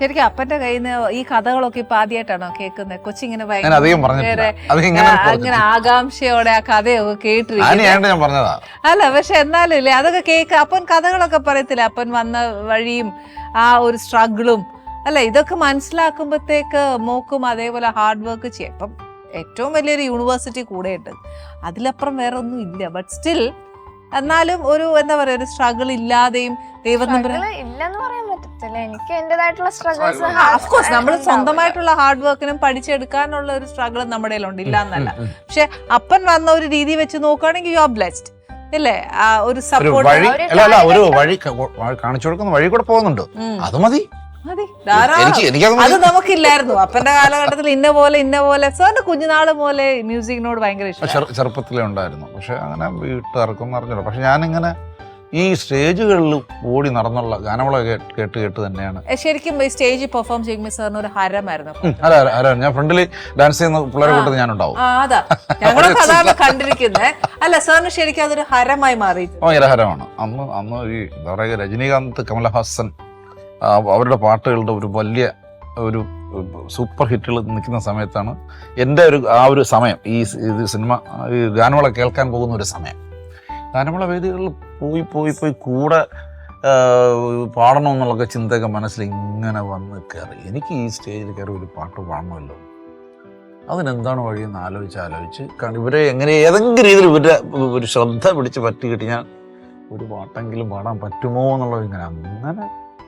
ശരിക്കും അപ്പന്റെ കയ്യിൽ നിന്ന് ഈ കഥകളൊക്കെ ഇപ്പൊ ആദ്യമായിട്ടാണോ കേൾക്കുന്നത് കൊച്ചിങ്ങനെ അങ്ങനെ ആകാംക്ഷയോടെ ആ കഥയൊക്കെ കേട്ടിരിക്കും ആനയായിട്ട് ഞാൻ പറഞ്ഞതാ. അല്ല പക്ഷെ എന്നാലും ഇല്ലേ അതൊക്കെ കേക്ക് അപ്പൻ കഥകളൊക്കെ പറയത്തില്ല? അപ്പൻ വന്ന വഴിയും ആ ഒരു സ്ട്രഗിളും. അല്ല ഇതൊക്കെ മനസ്സിലാക്കുമ്പോഴത്തേക്ക് മോക്കും അതേപോലെ ഹാർഡ് വർക്ക് ചെയ്യാം. ഇപ്പം ഏറ്റവും വലിയൊരു യൂണിവേഴ്സിറ്റി കൂടെ ഉണ്ട് അതിലപ്പുറം വേറെ ഒന്നും ഇല്ല. ബട്ട് സ്റ്റിൽ എന്നാലും ഒരു എന്താ പറയുക ഒരു സ്ട്രഗിൾ ഇല്ലാതെയും ഇല്ലെന്ന് പറയാൻ പറ്റത്തില്ല. എനിക്ക് എന്റേതായിട്ടുള്ള സ്ട്രഗിൾസ് ഓഫ് കോഴ്സ് നമ്മൾ സ്വന്തമായിട്ടുള്ള ഹാർഡ് വർക്കിനും പഠിച്ചെടുക്കാനുള്ള ഒരു സ്ട്രഗിൾ നമ്മുടെ കയ്യിലുണ്ട്. ഇല്ല എന്നല്ല. ഉം, ഉം. പക്ഷെ അപ്പൻ വന്ന ഒരു രീതി വെച്ച് നോക്കുകയാണെങ്കിൽ യു ആർ ബ്ലെസ്ഡ് ഇല്ലേ? ആ ഒരു സപ്പോർട്ട് അല്ല അല്ല ഒരു വഴി കാണിച്ചു കൊടുക്കുന്ന വഴി കൂടെ പോകുന്നുണ്ട്. അത് മതി. അത് നമുക്കില്ലായിരുന്നു. അപ്പന്റെ കാലഘട്ടത്തിൽ ഇന്ന പോലെ ഇന്ന പോലെ സാറിന്റെ കുഞ്ഞുനാൾ പോലെ മ്യൂസിക്കിനോട് ഭയങ്കര ഇഷ്ടം ചെറു- ചെറുപ്പത്തിലേ ഉണ്ടായിരുന്നു. പക്ഷെ അങ്ങനെ വീട്ടുകാർക്കൊന്നും അറിഞ്ഞില്ല പക്ഷെ ഞാനിങ്ങനെ ഈ സ്റ്റേജുകളിൽ ഓടി നടന്നുള്ള ഗാനമുള്ള കേട്ട് കേട്ട് തന്നെയാണ്. ശരിക്കും സ്റ്റേജിൽ പെർഫോം ചെയ്യുമ്പോൾ സാറിന് ഒരു ഹരമായിരുന്നു. അല്ല ഞാൻ ഫ്രണ്ടിൽ ഡാൻസ് ചെയ്യുന്ന പിള്ളേരെ കൂട്ടത്തിൽ അതാ. ഞങ്ങളൊക്കെ അതാണ് കണ്ടിരിക്കുന്നത് അല്ല സാറിന് ശരിക്കും അതൊരു ഹരമായി മാറി ഭയങ്കര ഹരമാണ്. അന്ന് അന്ന് ഈ എന്താ പറയുക രജനീകാന്ത് കമലഹാസൻ അവരുടെ പാട്ടുകളുടെ ഒരു വലിയ ഒരു സൂപ്പർ ഹിറ്റുകൾ നിൽക്കുന്ന സമയത്താണ് എന്റെ ഒരു ആ ഒരു സമയം. ഈ സിനിമ ഈ ഗാനമേള കേൾക്കാൻ പോകുന്ന ഒരു സമയം. ഗാനമേള വേദികളിൽ പോയി പോയി പോയി കൂടെ പാടണമെന്നുള്ള ചിന്തയൊക്കെ മനസ്സിൽ ഇങ്ങനെ വന്ന് കയറി. എനിക്ക് ഈ സ്റ്റേജിൽ കയറി ഒരു പാട്ട് പാടണമല്ലോ. അതിനെന്താണ് വഴിയെന്ന് ആലോചിച്ച് ആലോചിച്ച് കാരണം ഇവരെ എങ്ങനെ ഏതെങ്കിലും രീതിയിൽ ഇവരുടെ ഒരു ശ്രദ്ധ പിടിച്ച് പറ്റി കിട്ടി ഞാൻ ഒരു പാട്ടെങ്കിലും പാടാൻ പറ്റുമോ എന്നുള്ളത് ഇങ്ങനെ അങ്ങനെ